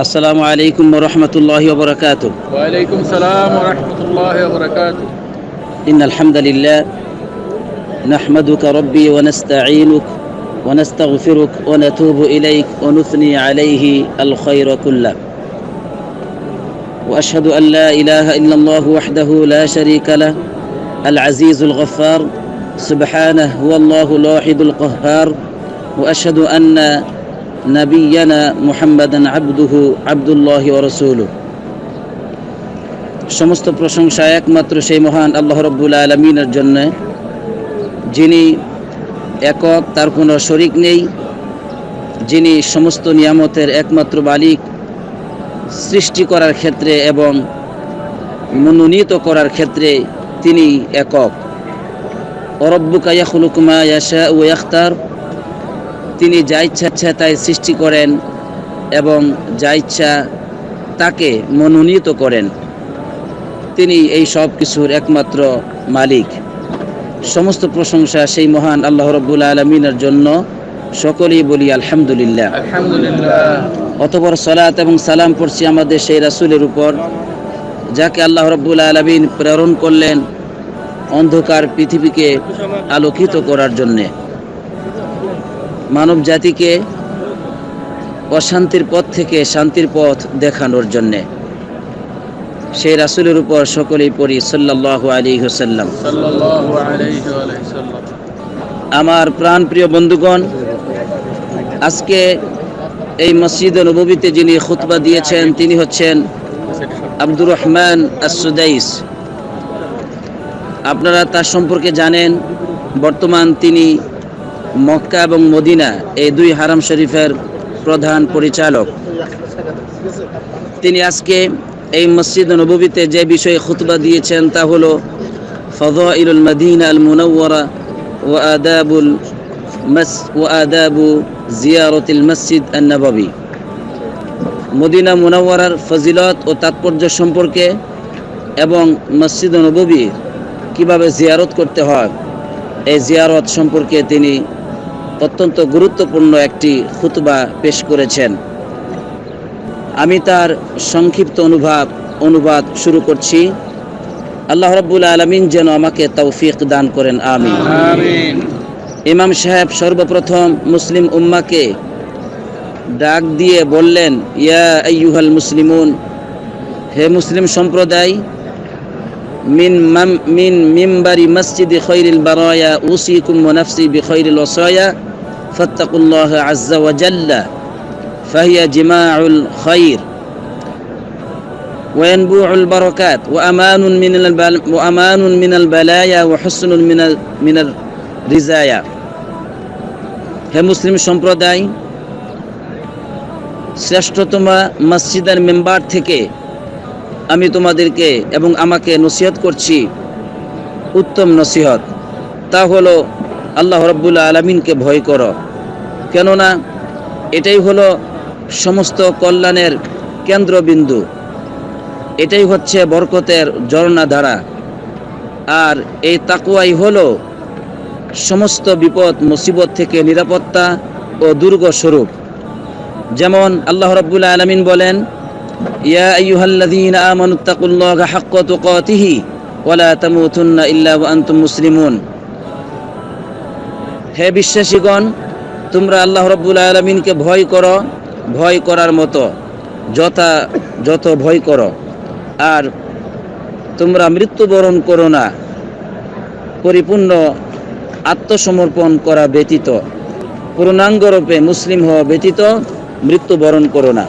السلام عليكم ورحمة الله وبركاته. وعليكم السلام ورحمة الله وبركاته. إن الحمد لله نحمدك ربي ونستعينك ونستغفرك ونتوب إليك ونثني عليه الخير كله. وأشهد أن لا إله إلا الله وحده لا شريك له العزيز الغفار سبحانه هو الله الواحد القهار. وأشهد أن নাবিয়ানা মুহাম্মাদান আব্দুহু আবদুল্লাহ রসুল সমস্ত প্রশংসা একমাত্র সেই মহান আল্লাহ রব্বুল আলমিনের জন্য, যিনি একক, তার কোনো শরিক নেই, যিনি সমস্ত নিয়ামতের একমাত্র মালিক সৃষ্টি করার ক্ষেত্রে এবং মনোনীত করার ক্ষেত্রে তিনি একক। অরব্বুকা ইয়াখলুকুমা ইয়াশা ও ইয়াখতার। তিনি যা ইচ্ছা ইচ্ছা তাই সৃষ্টি করেন এবং যা ইচ্ছা তাকে মনোনীত করেন। তিনি এই সব কিছুর একমাত্র মালিক। সমস্ত প্রশংসা সেই মহান আল্লাহ রব্বুল আলমিনের জন্য সকলেই বলি আলহামদুলিল্লাহ। অতপর সলাত এবং সালাম পড়ছি আমাদের সেই রাসুলের উপর যাকে আল্লাহ রব্বুল আলমিন প্রেরণ করলেন অন্ধকার পৃথিবীকে আলোকিত করার জন্যে। মানব জাতিকে অশান্তির পথ থেকে শান্তির পথ দেখানোর জন্যে। সেই রাসুলের উপর সকলেই পড়ি সাল্লাহ আলী হুসাল্লাম আমার প্রাণ প্রিয় বন্ধুগণ আজকে এই মসজিদ নবীতে যিনি খুতবা দিয়েছেন তিনি হচ্ছেন আব্দুর রহমান আসুদাইস আপনারা তার সম্পর্কে জানেন বর্তমান তিনি মক্কা এবং মদিনা এই দুই হারাম শরীফের প্রধান পরিচালক। তিনি আজকে এই মসজিদ নববীতে যে বিষয়ে খুতবা দিয়েছেন তা হলো ফজাইলুল মদিনা আল মুনাওয়ারা ও আদাবুল ও আদাবু জিয়ারতিল মসজিদ নববী মদিনা মুনাওয়ারার ফজিলত ও তাৎপর্য সম্পর্কে এবং মসজিদ নববী কীভাবে জিয়ারত করতে হয়, এই জিয়ারত সম্পর্কে তিনি অত্যন্ত গুরুত্বপূর্ণ একটি খুতবা পেশ করেছেন। আমি তার সংক্ষিপ্ত অনুভব অনুবাদ শুরু করছি। আল্লাহ রব্বুল আলমিন যেন আমাকে তৌফিক দান করেন আমি ইমাম সাহেব সর্বপ্রথম মুসলিম উম্মাকে ডাক দিয়ে বললেন ইয়া আইয়ুহাল মুসলিমুন হে মুসলিম সম্প্রদায় মিন মাম মিন মিমবারি মসজিদ খৈরিল বারয়া উসি উসিকুম মুনাফসি বি খৈরিল ওসয়া ফাত্তাকুল্লাহ আজ্জা ওয়া জাল্লা ফাহিয়া জিমাউল খৈর وينبوع البركات وأمان من البل وأمان من البلايا وحسن من ال من الرزايا হে মুসলিম সম্প্রদায় শ্রেষ্ঠতম মসজিদের মেম্বার থেকে আমি তোমাদেরকে এবং আমাকে নসিহত করছি উত্তম নসিহত তা হলো আল্লাহ রব্বুল্লা আলমিনকে ভয় করো। কেননা এটাই হলো সমস্ত কল্যাণের কেন্দ্রবিন্দু। এটাই হচ্ছে বরকতের ঝর্ণাধারা আর এই তাকুয়াই হলো সমস্ত বিপদ, মুসিবত থেকে নিরাপত্তা ও দুর্গ স্বরূপ। যেমন আল্লাহ রাব্বুল আলামিন বলেন, ইয়া আইয়ুহাল্লাযীনা আমানুত্তাকুল্লাহা হাক্কা তুকাতিহি ইল্লা ওয়া মুসলিমুন। হে বিশ্বাসীগণ, তোমরা আল্লাহ রাব্বুল আলামিনকে ভয় করো, ভয় করার মতো, যথা, যত ভয় করো। আর তোমরা মৃত্যুবরণ করো না, পরিপূর্ণ আত্মসমর্পণ করা ব্যতীত, পূর্ণাঙ্গরূপে মুসলিম হওয়া ব্যতীত মৃত্যুবরণ করো না।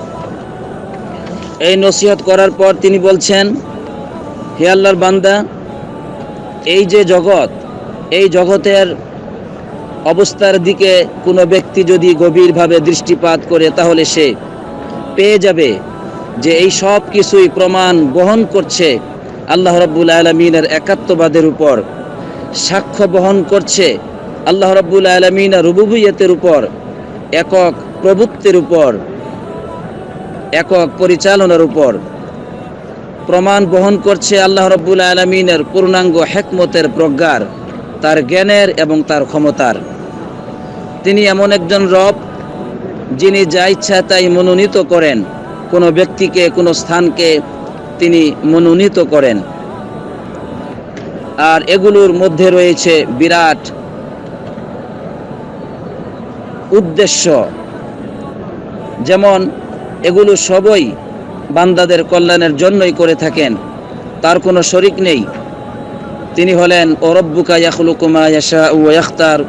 এই নসিহত করার পর তিনি বলছেন, হে আল্লাহর বান্দা, এই যে জগৎ, এই জগতের অবস্থার দিকে কোনো ব্যক্তি যদি গভীরভাবে দৃষ্টিপাত করে, তাহলে সে পেয়ে যাবে যে এই সব কিছুই প্রমাণ বহন করছে আল্লাহ রব্বুল আলমিনের একাত্মবাদের উপর, সাক্ষ্য বহন করছে আল্লাহ রব্বুল আলমিনের রুবুবিয়তের উপর, একক প্রভুত্বের উপর, একক পরিচালনার উপর। প্রমাণ বহন করছে আল্লাহ রব্বুল আলমিনের পূর্ণাঙ্গ হেকমতের প্রজ্ঞার তার জ্ঞানের এবং তার ক্ষমতার। তিনি এমন একজন রব, যিনি যা ইচ্ছা তাই মনোনীত করেন। কোনো ব্যক্তিকে, কোনো স্থানকে তিনি মনোনীত করেন। আর এগুলোর মধ্যে রয়েছে বিরাট উদ্দেশ্য। যেমন, এগুলো সবই বান্দাদের কল্যাণের জন্যই করে থাকেন। তার কোনো শরিক নেই। তিনি হলেন ওরব্বুকা ইয়াখলুকুমা ইয়াশা ও ইয়াখতার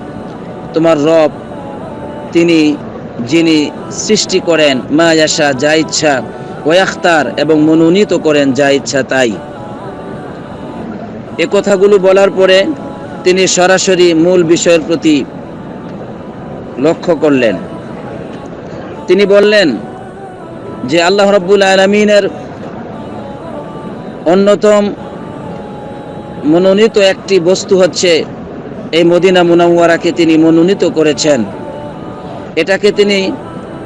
তোমার রব, তিনি, যিনি সৃষ্টি করেন মা ইয়াশা যা ইচ্ছা ওয়াখতার এবং মনোনীত করেন যা ইচ্ছা তাই। এ কথাগুলো বলার পরে তিনি সরাসরি মূল বিষয়ের প্রতি লক্ষ্য করলেন। তিনি বললেন যে, আল্লাহ রব্বুল আলমিনের অন্যতম মনোনীত একটি বস্তু হচ্ছে এই মদিনা মুনাওয়ারাকে তিনি মনোনীত করেছেন। এটাকে তিনি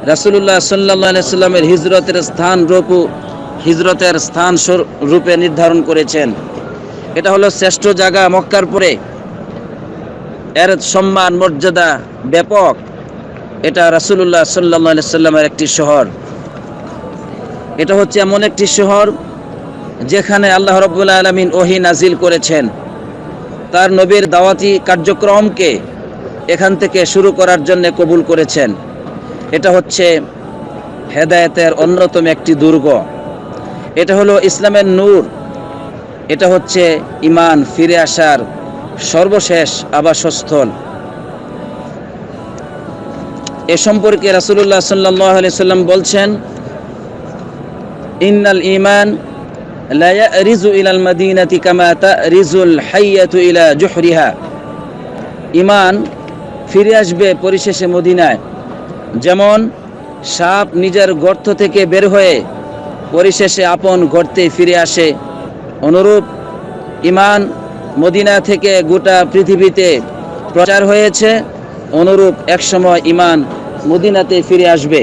রাসুলুল্লাহ সাল্লাহ সাল্লামের হিজরতের স্থান রূপু, হিজরতের স্থান রূপে নির্ধারণ করেছেন। এটা হলো শ্রেষ্ঠ জায়গা মক্কার পরে। এর সম্মান, মর্যাদা ব্যাপক। এটা রাসুলুল্লাহ সাল্লাহ সাল্লামের একটি শহর। এটা হচ্ছে এমন একটি শহর যেখানে আল্লাহ রব্বুল আলমিন ওহি নাজিল করেছেন, তার নবীর দাওয়াতি কার্যক্রমকে এখান থেকে শুরু করার জন্য কবুল করেছেন। এটা হচ্ছে হেদায়েতের অন্যতম একটি দুর্গ। এটা হলো ইসলামের নূর। এটা হচ্ছে ইমান ফিরে আসার সর্বশেষ আবাসস্থল। এ সম্পর্কে রাসুলুল্লাহ সাল্লাহ আলি সাল্লাম বলছেন, ইন্নাল ইমান لا يأرز إلى المدينة كما تأرز الحية إلى جحرها ইমান ফিরে আসবে পরিশেষে মদিনায় যেমন সাপ নিজের গর্ত থেকে বের হয়ে পরিশেষে আপন গর্তে ফিরে আসে অনুরূপ ইমান মদিনা থেকে গোটা পৃথিবীতে প্রচার হয়েছে অনুরূপ একসময় ইমান মদিনাতে ফিরে আসবে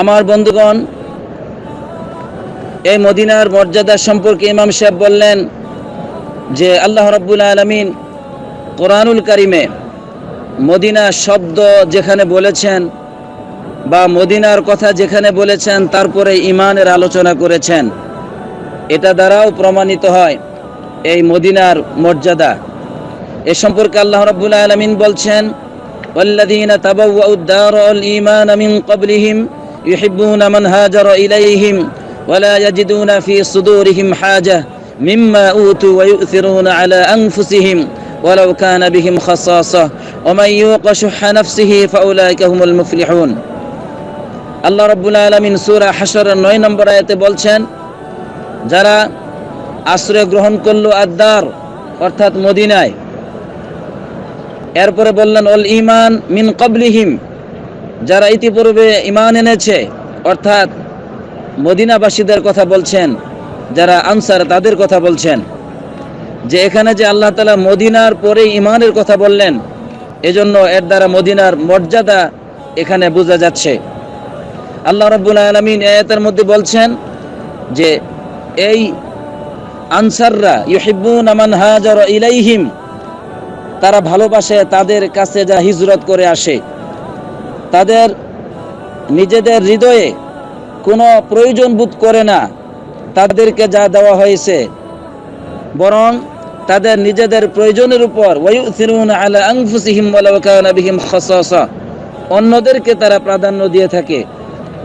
আমার বন্ধুগণ এই মদিনার মর্যাদা সম্পর্কে ইমাম সাহেব বললেন যে আল্লাহ রব্বুল আলমিন কোরআনুল কারিমে মদিনা শব্দ যেখানে বলেছেন বা মদিনার কথা যেখানে বলেছেন তারপরে ইমানের আলোচনা করেছেন এটা দ্বারাও প্রমাণিত হয় এই মদিনার মর্যাদা এ সম্পর্কে আল্লাহ রব্বুল আলমিন বলছেন والذين تبوأوا الدار والإيمان من قبلهم يحبون من هاجر إليهم ولا يجدون في صدورهم حاجة مما أوتوا ويؤثرون على أنفسهم ولو كان بهم خصاصة ومن يوق شح نفسه فأولئك هم المفلحون আল্লাহ রব্বুল আলমিন সুরা হাসরের নয় নম্বর আয়াতে বলছেন যারা আশ্রয় গ্রহণ করলো আদার অর্থাৎ মদিনায় এরপরে বললেন অল ইমান মিন কবলিহিম যারা ইতিপূর্বে ইমান এনেছে অর্থাৎ মদিনাবাসীদের কথা বলছেন, যারা আনসার তাদের কথা বলছেন, যে এখানে যে আল্লাহ তালা মদিনার পরে ইমানের কথা বললেন, এজন্য এর দ্বারা মদিনার মর্যাদা এখানে বোঝা যাচ্ছে। আল্লাহ রব্বুল আলমিন এতের মধ্যে বলছেন যে, এই আনসাররা, ইউহিব্বুন আমান হাজার ইলাইহিম, তারা ভালোবাসে তাদের কাছে যা হিজরত করে আসে। তাদের নিজেদের হৃদয়ে কোনো প্রয়োজন বোধ করে না। তাদেরকে যা দেওয়া হয়েছে। বরং তাদের নিজেদের প্রয়োজনের উপর অন্যদেরকে তারা প্রাধান্য দিয়ে থাকে।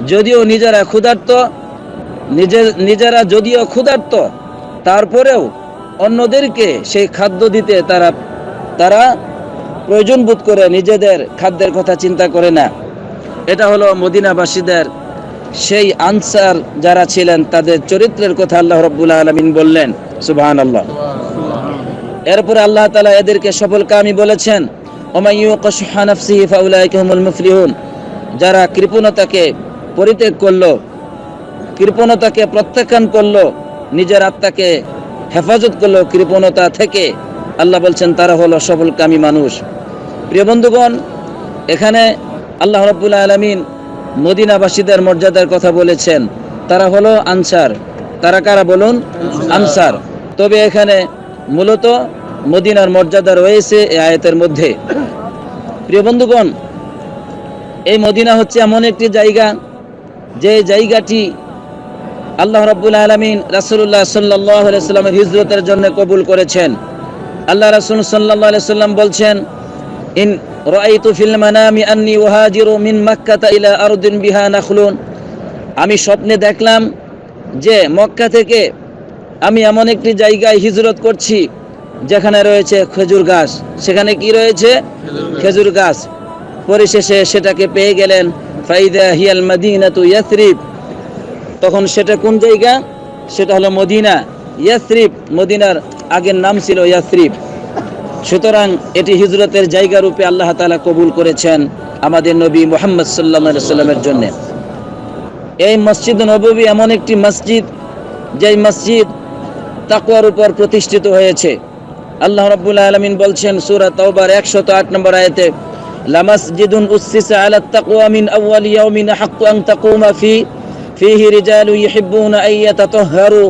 যদিও নিজেরা ক্ষুধার্ত নিজের নিজেরা যদিও ক্ষুধার্ত, তারপরেও অন্যদেরকে সেই খাদ্য দিতে তারা তারা প্রয়োজন বোধ করে নিজেদের খাদ্যের কথা চিন্তা করে না। এটা হলো মদিনাবাসীদের সেই আনসার যারা ছিলেন, তাদের চরিত্রের কথা আল্লাহ রব্বুল আলমিন বললেন সুবাহান আল্লাহ এরপরে আল্লাহ তালা এদেরকে সফল কামি বলেছেন যারা কৃপণতাকে পরিত্যাগ করল, কৃপণতাকে প্রত্যাখ্যান করল, নিজের আত্মাকে হেফাজত করল কৃপণতা থেকে, আল্লাহ বলছেন, তারা হলো সফলকামী মানুষ। প্রিয় বন্ধুগণ, এখানে আল্লাহ রব্বুল আলমিন মদিনাবাসীদের মর্যাদার কথা বলেছেন। তারা হলো আনসার। তারা কারা বলুন? আনসার। তবে এখানে মূলত মদিনার মর্যাদা রয়েছে এই আয়াতের মধ্যে। প্রিয় বন্ধুগণ, এই মদিনা হচ্ছে এমন একটি জায়গা, যে জায়গাটি আল্লাহ রাব্বুল আলমিন রাসুল্লাহ সাল্লাহ সাল্লামের হিজরতের জন্য কবুল করেছেন। আল্লাহ রাসুল সাল্লাহ সাল্লাম বলছেন, ইন রাইতু ফিল মানামি আন্নি ওয়াহাজিরু মিন মাক্কাতা ইলা আরদিন বিহা নাখলুন। আমি স্বপ্নে দেখলাম যে মক্কা থেকে আমি এমন একটি জায়গায় হিজরত করছি, যেখানে রয়েছে খেজুর গাছ। সেখানে কি রয়েছে? খেজুর গাছ। পরিশেষে সেটাকে পেয়ে গেলেন, ফাইদা হিয়াল মাদিনাতু ইয়াসরিব। তখন সেটা কোন জায়গা? সেটা হলো মদিনা। ইয়াসরিব, মদিনার আগের নাম ছিল ইয়াসরিব। সুতরাং এটি হিজরতের জায়গা রূপে আল্লাহ তাআলা কবুল করেছেন আমাদের নবী মোহাম্মদ সাল্লাহ সাল্লামের জন্য। এই মসজিদ নববী এমন একটি মসজিদ, যেই মসজিদ তাকুয়ার উপর প্রতিষ্ঠিত হয়েছে। আল্লাহ রাব্বুল আলামিন বলছেন সূরা তাওবার 108 নম্বর আয়াতে, লামাসজিদুন উসসিসা আলা তাকওয়া মিন আউয়াল ইয়াউমিন হাক্কু আন তাকুমা ফি, ফিহি রিজালু ইউহিব্বুনা আন ইয়াতাতাহহারু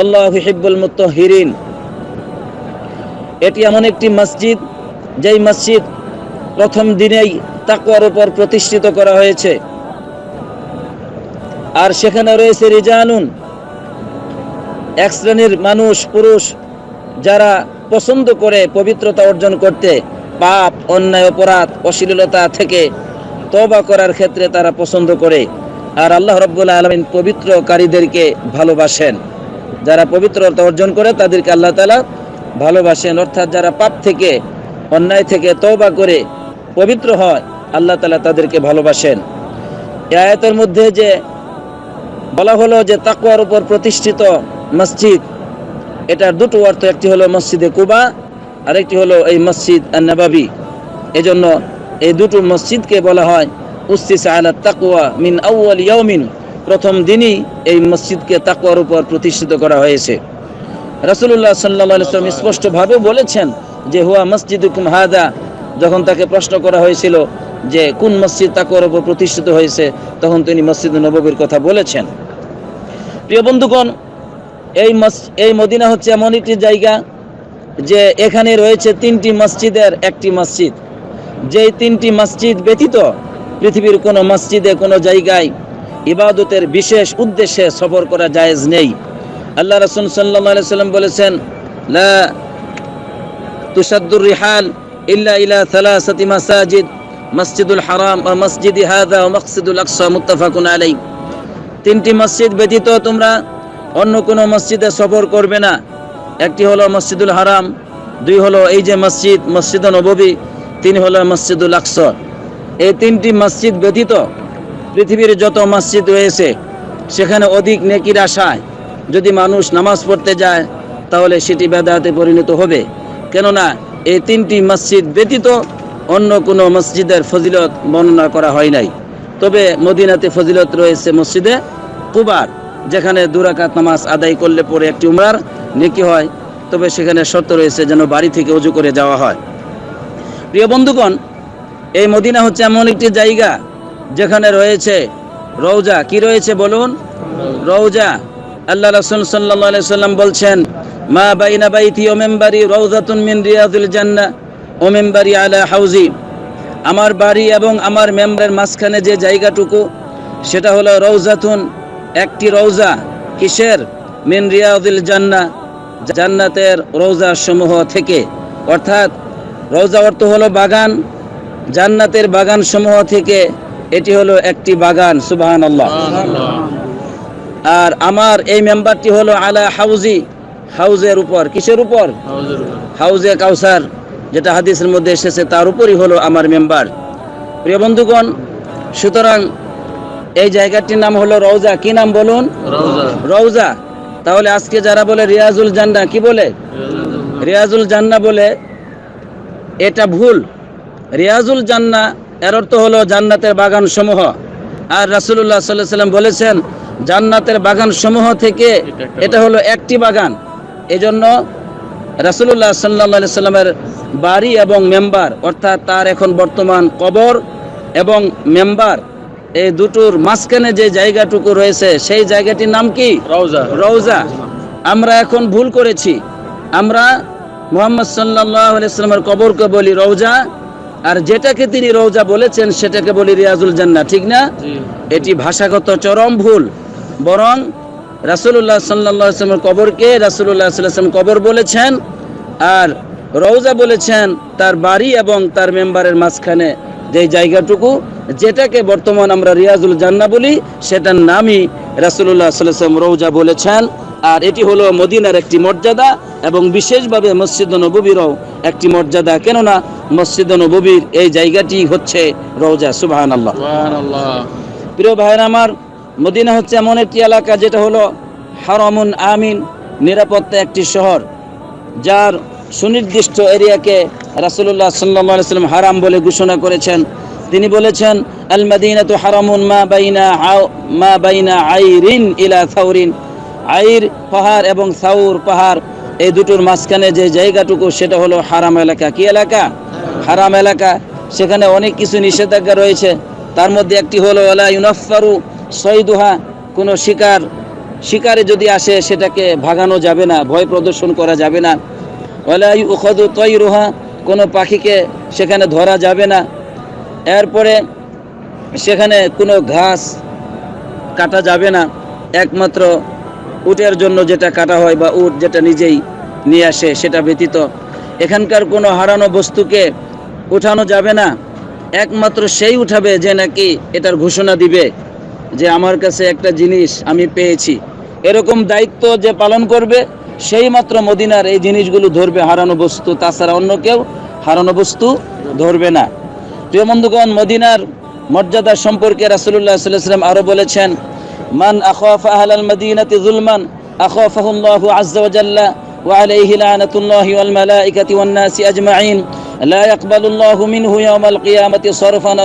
আল্লাহু ইউহিব্বুল মুতাহহিরিন এটি এমন একটি মসজিদ, যেই মসজিদ প্রথম দিনেই তাকওয়ার উপর প্রতিষ্ঠিত করা হয়েছে। আর সেখানে রয়েছে রিজানুন। এক শ্রেণির মানুষ, পুরুষ, যারা পছন্দ করে পবিত্রতা অর্জন করতে পাপ, অন্যায়, অপরাধ, অশ্লীলতা থেকে তবা করার ক্ষেত্রে তারা পছন্দ করে। আর আল্লাহ রব্বুল্লাহ আলমিন পবিত্রকারীদেরকে ভালোবাসেন। যারা পবিত্রতা অর্জন করে, তাদেরকে আল্লাহ তালা ভালোবাসেন, অর্থাৎ যারা পাপ থেকে, অন্যায় থেকে তবা করে পবিত্র হয়, আল্লাহ তালা তাদেরকে ভালোবাসেন। এই আয়াতের মধ্যে যে বলা হলো যে তাকুয়ার উপর প্রতিষ্ঠিত মসজিদ, এটার দুটো অর্থ, একটি হলো মসজিদে কুবা আর একটি হলো এই মসজিদ নবাবি এজন্য এই দুটো মসজিদকে বলা হয়, উস্তিস আলা তাকুয়া মিন আউয়াল ইয়াউমিন। প্রথম দিনই এই মসজিদকে তাকুয়ার উপর প্রতিষ্ঠিত করা হয়েছে। রাসূলুল্লাহ সাল্লাম স্পষ্টভাবে বলেছেন যে, হুয়া মসজিদুকুম হাদা। যখন তাকে প্রশ্ন করা হয়েছিল যে, কোন মসজিদ তাকুয়ার ওপর প্রতিষ্ঠিত হয়েছে? তখন তিনি মসজিদ নববীর কথা বলেছেন। প্রিয় বন্ধুগণ, এই এই মদিনা হচ্ছে এমন একটি জায়গা যে, এখানে রয়েছে তিনটি মসজিদের একটি মসজিদ। যেই তিনটি মসজিদ ব্যতীত পৃথিবীর কোনো মসজিদে কোনো জায়গায় ইবাদতের বিশেষ উদ্দেশ্যে সফর করা জায়েজ নেই। আল্লাহ রসুল সাল্লাম বলেছেন রিহাল ইল্লা ইলা মাসাজিদ, মসজিদুল হারাম ও মসজিদ ও মকসিদুল আকসা আলাই তিনটি মসজিদ ব্যতীত তোমরা অন্য কোনো মসজিদে সফর করবে না। একটি হলো মসজিদুল হারাম, দুই হলো এই যে মসজিদ মসজিদ নববী, তিন হলো মসজিদুল আকস। এই তিনটি মসজিদ ব্যতীত পৃথিবীর যত মসজিদ রয়েছে, সেখানে অধিক নেকির আশায় যদি মানুষ নামাজ পড়তে যায়, তাহলে সেটি বেদাতে পরিণত হবে। কেননা, এই তিনটি মসজিদ ব্যতীত অন্য কোনো মসজিদের ফজিলত বর্ণনা করা হয় নাই। তবে মদিনাতে ফজিলত রয়েছে মসজিদে কুবার, যেখানে দুরাকাত নামাজ আদায় করলে পরে একটি উমরার নেকি হয়। তবে সেখানে শর্ত রয়েছে যেন বাড়ি থেকে উজু করে যাওয়া হয়। প্রিয় বন্ধুগণ, এই মদিনা হচ্ছে এমন একটি জায়গা যেখানে রয়েছে রৌজা কি রয়েছে বলুন? রৌজা আল্লাহ রাসূল আলাইহি সাল্লাম বলছেন, মা বাইনা বাইতি ও মেম্বারি রৌজাতুন মিন রিয়াদুল জান্না ও মেম্বারি আলা হাউজি। আমার বাড়ি এবং আমার মেম্বারের মাঝখানে যে জায়গাটুকু, সেটা হলো রৌজাতুন একটি রৌজা কিসের? মিন রিয়াদুল জান্না জান্নাতের রৌজা সমূহ থেকে। অর্থাৎ রৌজা অর্থ হলো বাগান, জান্নাতের বাগান সমূহ থেকে এটি হলো একটি বাগান সুবাহান আল্লাহ আর আমার এই মেম্বারটি হলো আলা হাউজি হাউজের উপর। কিসের উপর? হাউজে কাউসার যেটা হাদিসের মধ্যে এসেছে তার উপরই হলো আমার মেম্বার। প্রিয় বন্ধুগণ সুতরাং এই জায়গাটির নাম হলো রৌজা কি নাম বলুন? রৌজা তাহলে আজকে যারা বলে রিয়াজুল জান্না কি বলে? রিয়াজুল জান্না বলে এটা ভুল। রিয়াজুল জান্না এর অর্থ হলো জান্নাতের বাগান সমূহ আর রাসূলুল্লাহ সাল্লাল্লাহু আলাইহি সাল্লাম বলেছেন জান্নাতের বাগান সমূহ থেকে এটা হলো একটি বাগান। এজন্য রাসূলুল্লাহ সাল্লাল্লাহু আলাইহি সাল্লামের বাড়ি এবং মেম্বার অর্থাৎ তার এখন বর্তমান কবর এবং মেম্বার এই দুটোর মাঝখানে যে জায়গাটুকু রয়েছে সেই জায়গাটির নাম কি? রওজা। রৌজা আমরা এখন ভুল করেছি। আমরা মোহাম্মদ সাল্লাহ আলাইস্লামের কবরকে বলি রৌজা আর যেটাকে তিনি রওজা বলেছেন সেটাকে বলি রিয়াজুল জান্না ঠিক না? এটি ভাষাগত চরম ভুল। বরং রাসূলুল্লাহ সাল্লাল্লাহু আলাইহি কবরকে রাসুল্লাহ ওয়াসাল্লাম কবর বলেছেন আর রওজা বলেছেন তার বাড়ি এবং তার মেম্বারের মাঝখানে যে জায়গাটুকু যেটাকে বর্তমান আমরা রিয়াজুল জান্না বলি সেটার নামই রাসূলুল্লাহ সাল্লাল্লাহু রৌজা বলেছেন। আর এটি হলো মদিনার একটি মর্যাদা এবং বিশেষভাবে মসজিদ নববীরও একটি মর্যাদা। কেননা মসজিদ নববীর এই জায়গাটি হচ্ছে রৌজা সুবহানাল্লাহ। সুবহানাল্লাহ। প্রিয় ভাইয়ের আমার মদিনা হচ্ছে এমন একটি এলাকা যেটা হলো হারামুন আমিন, নিরাপত্তা একটি শহর, যার সুনির্দিষ্ট এরিয়াকে সাল্লাল্লাহু সাল্লাম হারাম বলে ঘোষণা করেছেন। তিনি বলেছেন আল মাদিনাতু হারামুন মা বাইনা মা বাইনা আইরিন ইলা সাউরিন। আইর পাহাড় এবং সাউর পাহাড়, এই দুটোর মাঝখানে যে জায়গাটুকু, সেটা হলো হারাম এলাকা। কি এলাকা? হারাম এলাকা। সেখানে অনেক কিছু নিষেধাজ্ঞা রয়েছে। তার মধ্যে একটি হলো ওলা ইউনাফারু সৈদুহা কোনো শিকার, শিকারে যদি আসে সেটাকে ভাগানো যাবে না, ভয় প্রদর্শন করা যাবে না। ওলা ইউখদু তৈরুহা, কোনো পাখিকে সেখানে ধরা যাবে না। এরপরে সেখানে কোনো ঘাস কাটা যাবে না। একমাত্র উটের জন্য যেটা কাটা হয় বা উট যেটা নিজেই নিয়ে আসে সেটা ব্যতীত। এখানকার কোনো হারানো বস্তুকে উঠানো যাবে না। একমাত্র সেই উঠাবে যে নাকি এটার ঘোষণা দিবে। যে আমার কাছে একটা জিনিস আমি পেয়েছি। এরকম দায়িত্ব যে পালন করবে, সেই মাত্র মদিনার এই জিনিসগুলো ধরবে, হারানো বস্তু। তাছাড়া অন্য কেউ হারানো বস্তু ধরবে না। প্রিয় বন্ধুগণ, মদিনার মর্যাদা সম্পর্কে রাসূলুল্লাহ সাল্লাল্লাহু আলাইহি ওয়াসাল্লাম আরও বলেছেন, মান আখাফা সরফান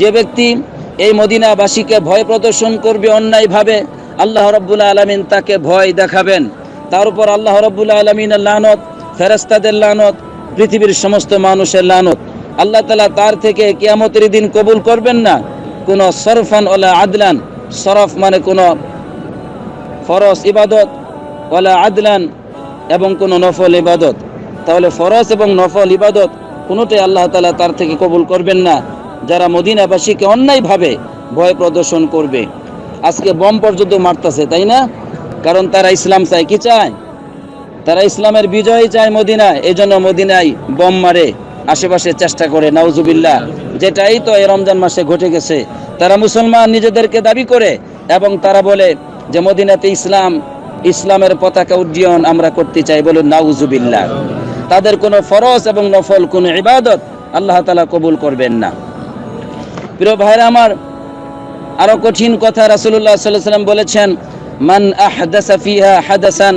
যে ব্যক্তি এই মদিনাবাসীকে ভয় প্রদর্শন করবে অন্যায়ভাবে, আল্লাহ রব্বুল আলমিন তাকে ভয় দেখাবেন। তার উপর আল্লাহ রব্বুল আলমিনের লানত ফেরেস্তাদের লানত, পৃথিবীর সমস্ত মানুষের লানত। আল্লাহ তালা তার থেকে কিয়ামতের দিন কবুল করবেন না। কোনো সরফান ওলা আদলান, সরফ মানে কোনো ফরজ ইবাদত ওলা আদলান এবং কোনো নফল ইবাদত। তাহলে ফরজ এবং নফল ইবাদত কোনোটাই আল্লাহ তালা তার থেকে কবুল করবেন না। যারা মদিনাবাসীকে অন্যায়ভাবে ভয় প্রদর্শন করবে। আজকে বম পর্যন্ত মারতেছে, তাই না? কারণ তারা ইসলাম চায়, কি চায়? তারা ইসলামের বিজয় চায় মদিনায় এই জন্য মদিনায় বম মারে, আশেপাশে চেষ্টা করে, নাউজুবিল্লাহ। যেটাই তো এই রমজান মাসে ঘটে গেছে, তারা মুসলমান নিজেদেরকে দাবি করে এবং তারা বলে যে মদিনাতে ইসলাম, ইসলামের পতাকা উড্ডয়ন আমরা করতে চাই বলুন নাউজুবিল্লাহ। তাদের কোনো ফরজ এবং নফল কোনো ইবাদত আল্লাহ তালা কবুল করবেন না। প্রিয় ভাইরা আমার, আরও কঠিন কথা আলাইহি সাল্লাম বলেছেন, মান হাদাসান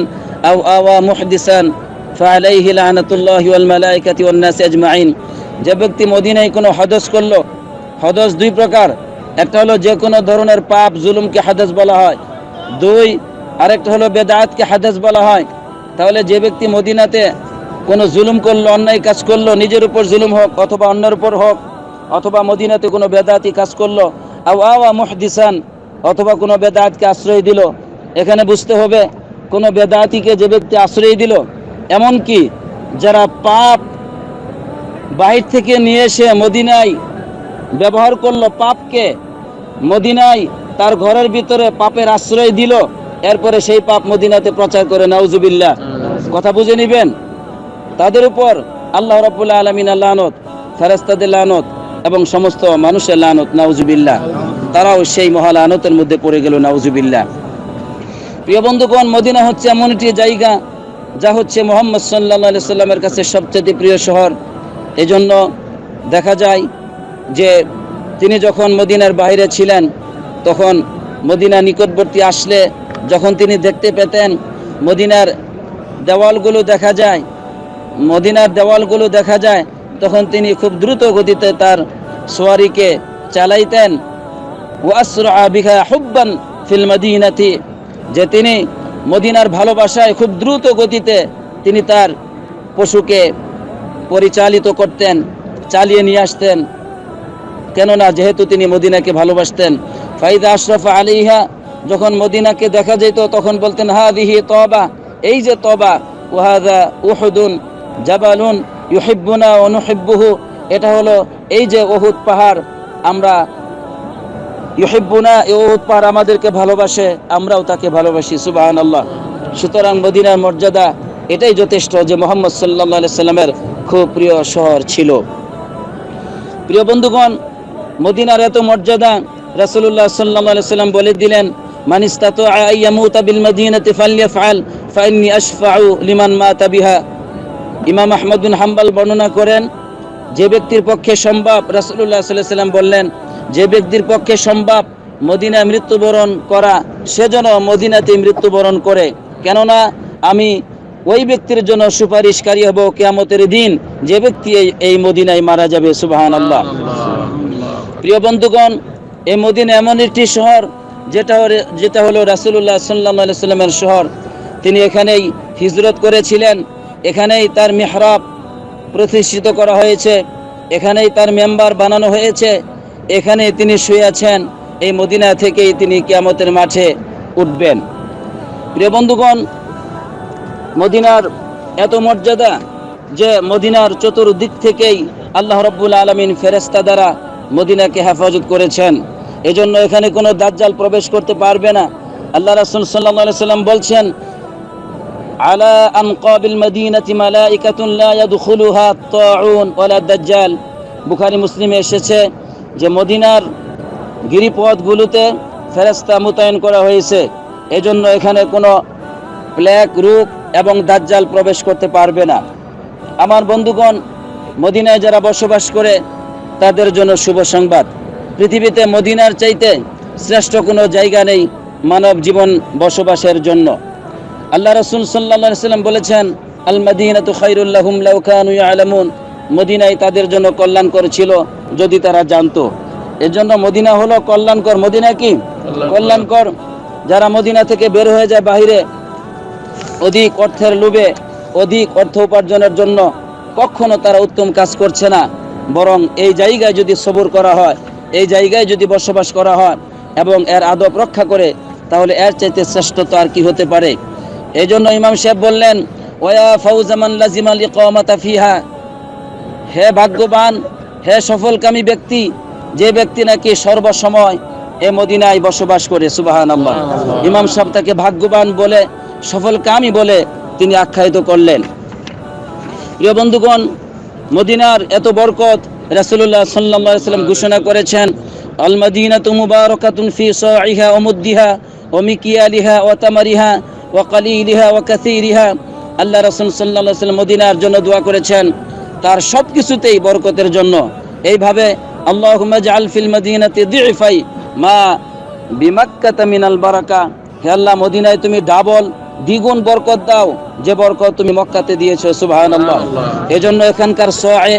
যে ব্যক্তি মদিনায় কোনো হদস হদস দুই প্রকার। একটা হলো যে কোনো ধরনের পাপ জুলুমকে হাদাস বলা হয়। দুই, আরেকটা হলো বেদাতকে হাদাস বলা হয়। তাহলে যে ব্যক্তি মদিনাতে কোনো জুলুম করল, অন্যায় কাজ করল, নিজের উপর জুলুম হোক অথবা অন্যের উপর হোক অথবা মদিনাতে কোনো বেদাতি কাজ করল, আও আওয়া মুহদিসান, অথবা কোনো বেদাতকে আশ্রয় দিল। এখানে বুঝতে হবে, কোনো বেদাতিকে যে ব্যক্তি আশ্রয় দিল, এমন কি যারা পাপ বাহির থেকে নিয়ে এসে মদিনায় ব্যবহার করল পাপকে, মদিনায় তার ঘরের ভিতরে পাপের আশ্রয় দিল, এরপরে সেই পাপ মদিনাতে প্রচার করে, নাউজুবিল্লাহ। কথা বুঝে নিবেন? তাদের উপর আল্লাহ রাব্বুল আলামিন লানত, ফেরেশতাদের লানত এবং সমস্ত মানুষের লানত, নাউজুবিল্লাহ। তারাও সেই মহা লানতের মধ্যে পড়ে গেল, নাউজুবিল্লাহ। প্রিয় বন্ধুগণ, মদিনা হচ্ছে এমন একটি জায়গা, যা হচ্ছে মোহাম্মদ সাল্লাহ সাল্লামের কাছে সবচেয়ে প্রিয় শহর। এজন্য দেখা যায় যে তিনি যখন মদিনার বাইরে ছিলেন, তখন মদিনা নিকটবর্তী আসলে যখন তিনি দেখতে পেতেন, মদিনার দেওয়ালগুলো দেখা যায়, মদিনার দেওয়ালগুলো দেখা যায় তখন তিনি খুব দ্রুত গতিতে তার সোয়ারিকে চালাইতেন। হুব্বান যে তিনি মদিনার ভালোবাসায় খুব দ্রুত গতিতে তিনি তার পশুকে পরিচালিত করতেন, চালিয়ে নিয়ে আসতেন। কেননা যেহেতু তিনি মদিনাকে ভালোবাসতেন, ফাইদা আশরাফ আলিহা যখন মদিনাকে দেখা যেত তখন বলতেন হা দিহি তবা এই যে তবা ওয়াহাদা উহুদুন জাবালুন ইউহিব্বুনা অনুহিব্বুহু এটা হলো এই যে ওহুদ পাহাড়, আমরা ইউহিব্বুনা, এই ওহুদ পাহাড় আমাদেরকে ভালোবাসে, আমরাও তাকে ভালোবাসি সুবাহান আল্লাহ সুতরাং মদিনার মর্যাদা এটাই যথেষ্ট যে মোহাম্মদ সাল্লাহ সাল্লামের খুব প্রিয় শহর ছিল। প্রিয় বন্ধুগণ, মদিনার এত মর্যাদা রাসূলুল্লাহ সাল্লাল্লাহু আলাইহি সাল্লাম বলে দিলেন, মান ইস্তাতাআ আইয়ামুতা বিল মাদিনাতি ফালইয়াফআল, ফাইন্নী আশফাউ লিমান মাতা বিহা। ইমাম আহমদ বিন হাম্বল বর্ণনা করেন যে ব্যক্তির পক্ষে সম্ভব রাসূলুল্লাহ সাল্লাল্লাহু সাল্লাম বললেন যে ব্যক্তির পক্ষে সম্ভব মদিনায় মৃত্যুবরণ করা সে যেন মদিনাতে মৃত্যুবরণ করে। কেননা আমি ওই ব্যক্তির জন্য সুপারিশকারী হব কিয়ামতের দিন যে ব্যক্তি এই- মদিনায় মারা যাবে সুবাহান আল্লাহ প্রিয় বন্ধুগণ এই মদিনা এমন একটি শহর যেটা যেটা হলো রাসূলুল্লাহ সাল্লাল্লাহু আলাইহি সাল্লামের শহর। তিনি এখানেই হিজরত করেছিলেন। এখানেই তার মেহরাব প্রতিষ্ঠিত করা হয়েছে, এখানেই তার মেম্বার বানানো হয়েছে এখানে তিনি শুয়ে আছেন, এই মদিনা থেকেই তিনি কিয়ামতের মাঠে উঠবেন। প্রিয় বন্ধুগণ, মদিনার এত মর্যাদা যে মদিনার চতুর্দিক থেকেই আল্লাহ রব্বুল আলমিন ফেরেস্তা দ্বারা মদিনাকে হেফাজত করেছেন। এজন্য এখানে কোনো দাজ্জাল প্রবেশ করতে পারবে না। আল্লাহ রাসূল আলাইহি সাল্লাম বলছেন আলা আনকাবিল মদিনাতি মালাইকাতুন লা ইয়াদখুলুহা তাউন ওয়ালা দাজ্জাল। বুখারী, মুসলিমে এসেছে যে মদিনার গিরিপথগুলোতে ফেরেশতা মোতায়েন করা হয়েছে। এজন্য এখানে কোনো প্লেগ রূপ এবং দাজ্জাল প্রবেশ করতে পারবে না। আমার বন্ধুগণ, মদিনায় যারা বসবাস করে, তাদের জন্য শুভ সংবাদ। পৃথিবীতে মদিনার চাইতে শ্রেষ্ঠ কোনো জায়গা নেই মানব জীবন বসবাসের জন্য। আল্লাহ রসুল সাল্লা সাল্লাম বলেছেন আল মদিনাতু খাইরুল্লাহুম লাউ কানু ইয়ালামুন। মদিনাই তাদের জন্য কল্যাণকর ছিল যদি তারা জানতো। এর জন্য মদিনা হলো কল্যাণকর। মদিনা কি? কল্যাণকর। যারা মদিনা থেকে বের হয়ে যায় বাহিরে অধিক অর্থের লোভে অধিক অর্থ উপার্জনের জন্য কখনো তারা উত্তম কাজ করছে না। বরং এই জায়গায় যদি সবর করা হয় এই জায়গায় যদি বসবাস করা হয় এবং এর আদব রক্ষা করে তাহলে এর চাইতে শ্রেষ্ঠতা আর কি হতে পারে? এই জন্য ইমাম সাহেব বললেন ওয়া ফাউজামান লাজিমাল ইকামাতা ফিহা। হে ভাগ্যবান হে সফলকামী ব্যক্তি যে ব্যক্তি নাকি সর্বসময় এ মদিনায় বসবাস করে সুবাহান আল্লাহ ইমাম সাহেব তাকে ভাগ্যবান বলে সফলকামী বলে তিনি আখ্যায়িত করলেন। প্রিয় বন্ধুগণ মদিনার এত বরকত রাসূলুল্লাহ সাল্লাল্লাহু আলাইহি সাল্লাম ঘোষণা করেছেন আল মাদিনাতু মুবারাকাতুন ফি সাইহা ওয়া মুদ্দিহা ওয়া মিকিয়ালিহা ওয়া তামারিহা ওয়া কালিলিহা ওয়া কাসীরিহা। আল্লাহ রাসূল সাল্লাম মদিনার জন্য দোয়া করেছেন। তার সব কিছুতেই বরকতের জন্য। এইভাবে দিফাই মা বিমাক্কাতা মিনাল বারাকা। হে আল্লাহ মদিনায় তুমি ডাবল দ্বিগুণ বরকত দাও। যে বরকত তুমি মক্কাতে দিয়েছ সুবহানাল্লাহ। এজন্য এখানকার সয়ে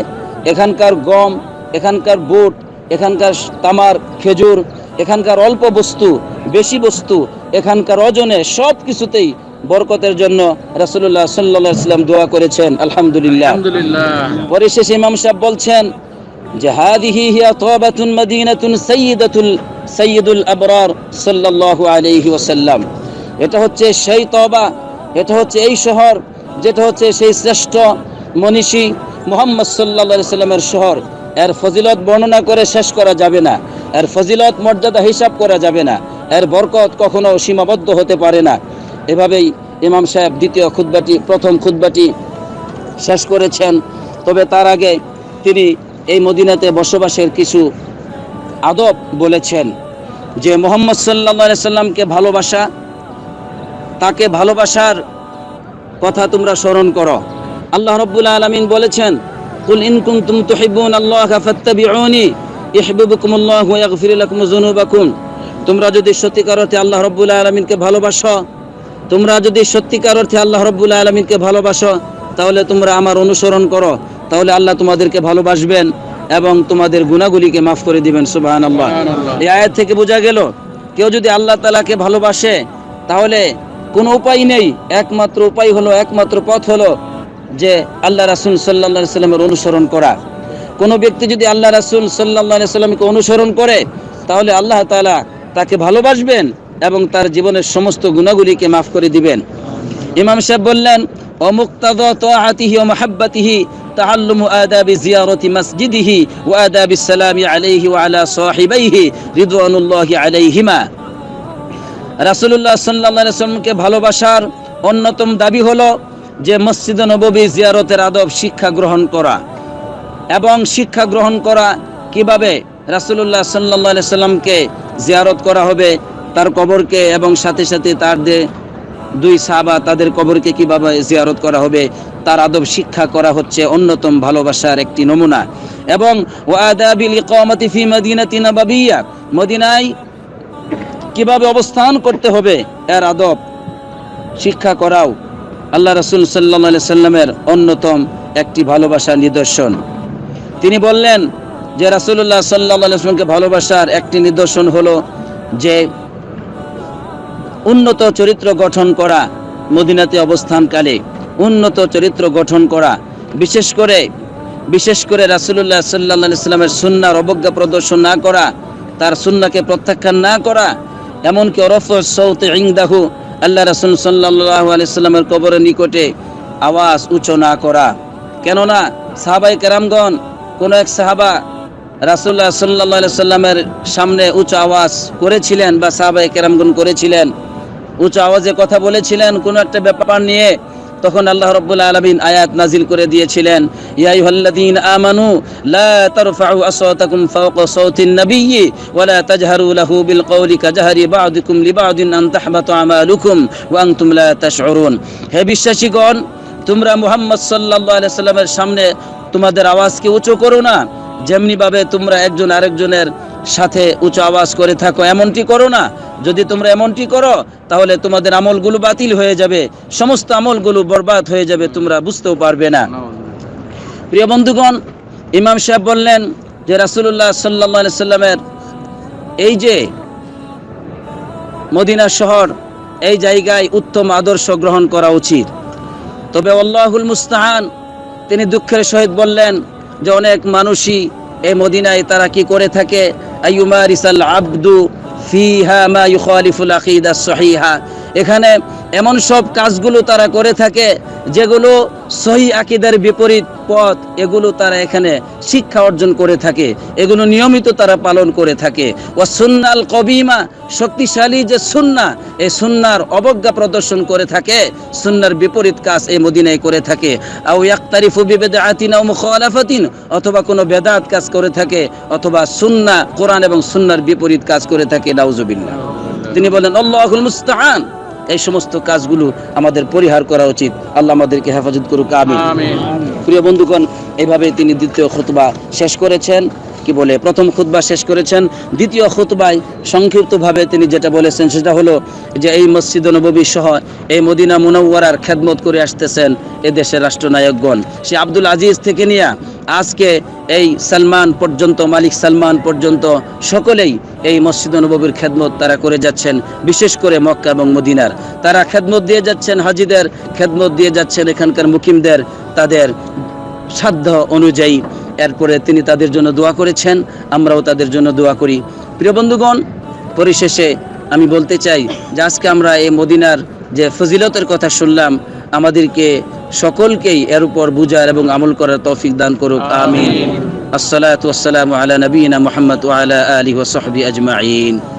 এখানকার গম এখানকার বুট এখানকার তামার খেজুর এখানকার অল্প বস্তু বেশি বস্তু এখানকার ওজনে সব কিছুতেই বরকতের জন্য আলাইহি সাল্লাম দোয়া করেছেন আলহামদুলিল্লাহ। পরিশেষে ইমাম সাহেব বলছেন যে হাদিহি হিয়া তওবাতুন মাদিনাতুন সাইয়্যিদাতুল সাইয়্যিদুল আবরার সাল্লাল্লাহু আলাইহি ওয়াসাল্লাম। এটা হচ্ছে সেই তওবা এটা হচ্ছে এই শহর যেটা হচ্ছে সেই শ্রেষ্ঠ মনীষী মুহাম্মদ সাল্লাল্লাহু আলাইহি সাল্লামের শহর। এর ফজিলত বর্ণনা করে শেষ করা যাবে না। এর ফজিলত, মর্যাদা হিসাব করা যাবে না। এর বরকত কখনো সীমাবদ্ধ হতে পারে না। এভাবেই ইমাম সাহেব দ্বিতীয় খুতবাটি, প্রথম খুতবাটি শেষ করেছেন। তবে তার আগে তিনি এই মদিনাতে বসবাসের কিছু আদব বলেছেন। যে মোহাম্মদ সাল্লা সাল্লামকে ভালোবাসা, তাকে ভালোবাসার কথা তোমরা স্মরণ করো। আল্লাহ রব্বুল আলমিন বলেছেন, কুল ইন কুনতুম তুহিব্বুন আল্লাহ ইহবিবুকুমুল্লাহ ওয়া ইয়াগফির লাকুম যুনুবাকুম। তোমরা যদি সত্যিকার অর্থে আল্লাহ রব্বুল আলমিনকে ভালোবাসো তোমরা যদি সত্যিকার অর্থে আল্লাহ রব্বুল আলমিনকে ভালোবাসো তাহলে তোমরা আমার অনুসরণ করো তাহলে আল্লাহ তোমাদেরকে ভালোবাসবেন এবং তোমাদের গুণাগুলিকে মাফ করে দিবেন সুবাহান আল্লাহ এই আয়াত থেকে বোঝা গেল কেউ যদি আল্লাহ তালাকে ভালোবাসে তাহলে কোনো উপায় নেই একমাত্র উপায় হলো একমাত্র পথ হলো যে আল্লাহ রাসুল সাল্লা সাল্লামের অনুসরণ করা। কোনো ব্যক্তি যদি আল্লাহ রাসুল সাল্লাহ সাল্লামকে অনুসরণ করে তাহলে আল্লাহ তাআলা তাকে ভালোবাসবেন এবং তার জীবনের সমস্ত গুণাগুলিকে মাফ করে দিবেন ইমাম সাহেব বললেন অমুক্তাদ তাআতিহি ও মাহাব্বাতিহি تعلم آداب زيارة مسجده وآداب السلام عليه وعلى صاحبيه رضوان الله عليهما রাসূলুল্লাহ সাল্লাল্লাহু আলাইহি সাল্লামকে ভালোবাসার অন্যতম দাবি হলো যে মসজিদ নববী জিয়ারতের আদব শিক্ষা গ্রহণ করা এবং শিক্ষা গ্রহণ করা কীভাবে রাসূলুল্লাহ সাল্লাল্লাহু আলাইহি সাল্লামকে জিয়ারত করা হবে, তার কবরকে এবং সাথে সাথে তার দুই সাহাবা, তাদের কবরকে কীভাবে জিয়ারত করা হবে, তার আদব শিক্ষা করা হচ্ছে অন্যতম ভালোবাসার একটি নমুনা। এবং মদিনায় কীভাবে অবস্থান করতে হবে, এর আদব শিক্ষা করাও আল্লাহ রসুল সাল্লাহ সাল্লামের অন্যতম একটি ভালোবাসার নিদর্শন। তিনি বললেন যে রাসুল্লাহ সাল্লাহ সাল্লামকে ভালোবাসার একটি নিদর্শন হলো যে উন্নত চরিত্র গঠন করা মদিনাতে অবস্থানকালে, উন্নত চরিত্র গঠন করা, বিশেষ করে বিশেষ করে রাসুল্লাহ সাল্লাহ সাল্লামের সুন্নার অবজ্ঞা প্রদর্শন না করা, তার সুন্নাকে প্রত্যাখ্যান না করা, এমনকি অরফ সৌতে ইংদাহু আল্লাহ রাসুল সাল্লাহ আলাইসাল্লামের কবরের নিকটে আওয়াজ উঁচু না করা। কেননা সাহাবাই কেরামগণ কোন এক সাহাবা রাসুল্লাহ সাল্লাহ সাল্লামের সামনে উঁচু আওয়াজ করেছিলেন বা সাহাবাই কেরামগণ করেছিলেন। উঁচু আওয়াজে কথা বলেছিলেন, কোন একটা ব্যাপার নিয়ে তখন আল্লাহ রব্বুল আলমিন আয়াত নাজিল করে দিয়েছিলেন ইয়াইহাল্লাযীন আমানু, লা তারফাউ আসওয়াতাকুম ফাওকা সাওতিন নাবিয়্যি, ওয়া লা তাজহারু লাহু বিল কওলি কাজহারি বা'দিকুম লিবা'দিন আন তাহবাতু আমালুকুম, ওয়া আনতুম লা তাশউরুন। হে বিশ্বাসীগণ, তোমরা মুহাম্মদ সাল্লাল্লাহু আলাইহি সাল্লামের সামনে তোমাদের আওয়াজকে উঁচু করো না। যেমনি ভাবে তোমরা একজন আরেকজনের সাথে উঁচু আওয়াজ করে থাকো, এমনটি করো না। যদি তোমরা এমনটি করো, তাহলে তোমাদের আমলগুলো বাতিল হয়ে যাবে। সমস্ত আমলগুলো বরবাদ হয়ে যাবে, তোমরা বুঝতেও পারবে না। প্রিয় বন্ধুগণ, ইমাম সাহেব বললেন যে রাসুল্লাহ আলাইহি সাল্লামের এই যে মদিনা শহর, এই জায়গায় উত্তম আদর্শ গ্রহণ করা উচিত। তবে আল্লাহুল মুস্তাহান তিনি দুঃখের সহিত বললেন যে অনেক মানুষই এই মদিনায় তারা কি করে থাকে? আব্দু ফিহা মা এখানে এমন সব কাজগুলো তারা করে থাকে, যেগুলো সহি আকিদার বিপরীত পথ, এগুলো তারা এখানে শিক্ষা অর্জন করে থাকে, এগুলো নিয়মিত তারা পালন করে থাকে। ও সুন্নাল কবিমা, শক্তিশালী যে সুন্না, এই সুন্নার অবজ্ঞা প্রদর্শন করে থাকে, সুন্নার বিপরীত কাজ এই মদিনায় করে থাকে। আও ইয়াক্তারিফু বিবেদাতিন আও মুখালাফাতিন, অথবা কোনো বেদাত কাজ করে থাকে, অথবা সুন্না, কোরআন এবং সুন্নার বিপরীত কাজ করে থাকে, নাউজুবিল্লাহ। তিনি বলেন, আল্লাহুল মুস্তাআন এই সমস্ত কাজগুলো আমাদের পরিহার করা উচিত। আল্লাহ আমাদেরকে হেফাজত করুক আমিন। প্রিয় বন্ধুগণ এইভাবে তিনি দ্বিতীয় খুতবা শেষ করেছেন। কি বলে প্রথম খুতবা শেষ করেছেন। দ্বিতীয় খুতবায় সংক্ষিপ্তভাবে তিনি যেটা বলেছেন সেটা হলো যে এই মসজিদ নববী সহ এই মদিনা মুনওয়ারার খেদমত করে আসতেছেন এ দেশের রাষ্ট্রনায়কগণ। সে আব্দুল আজিজ থেকে নিয়ে আজকে এই সালমান পর্যন্ত, মালিক সালমান পর্যন্ত সকলেই এই মসজিদ নববীর খেদমত তারা করে যাচ্ছেন, বিশেষ করে মক্কা এবং মদিনার। তারা খেদমত দিয়ে যাচ্ছেন, হাজিদের খেদমত দিয়ে যাচ্ছেন এখানকার মুকিমদের তাদের সাধ্য অনুযায়ী। এরপরে তিনি তাদের জন্য দোয়া করেছেন, আমরাও তাদের জন্য দোয়া করি। প্রিয় বন্ধুগণ, পরিশেষে আমি বলতে চাই যে আজকে আমরা এই মদিনার যে ফজিলতের কথা শুনলাম, আমাদেরকে সকলকেই এর উপর বুঝার এবং আমল করার তৌফিক দান করুক আমিন। আসসালাতু ওয়াসসালামু আলা নবীনা মুহাম্মদ ওয়া আলা আলিহি ওয়া সাহবিহি আজমাইন।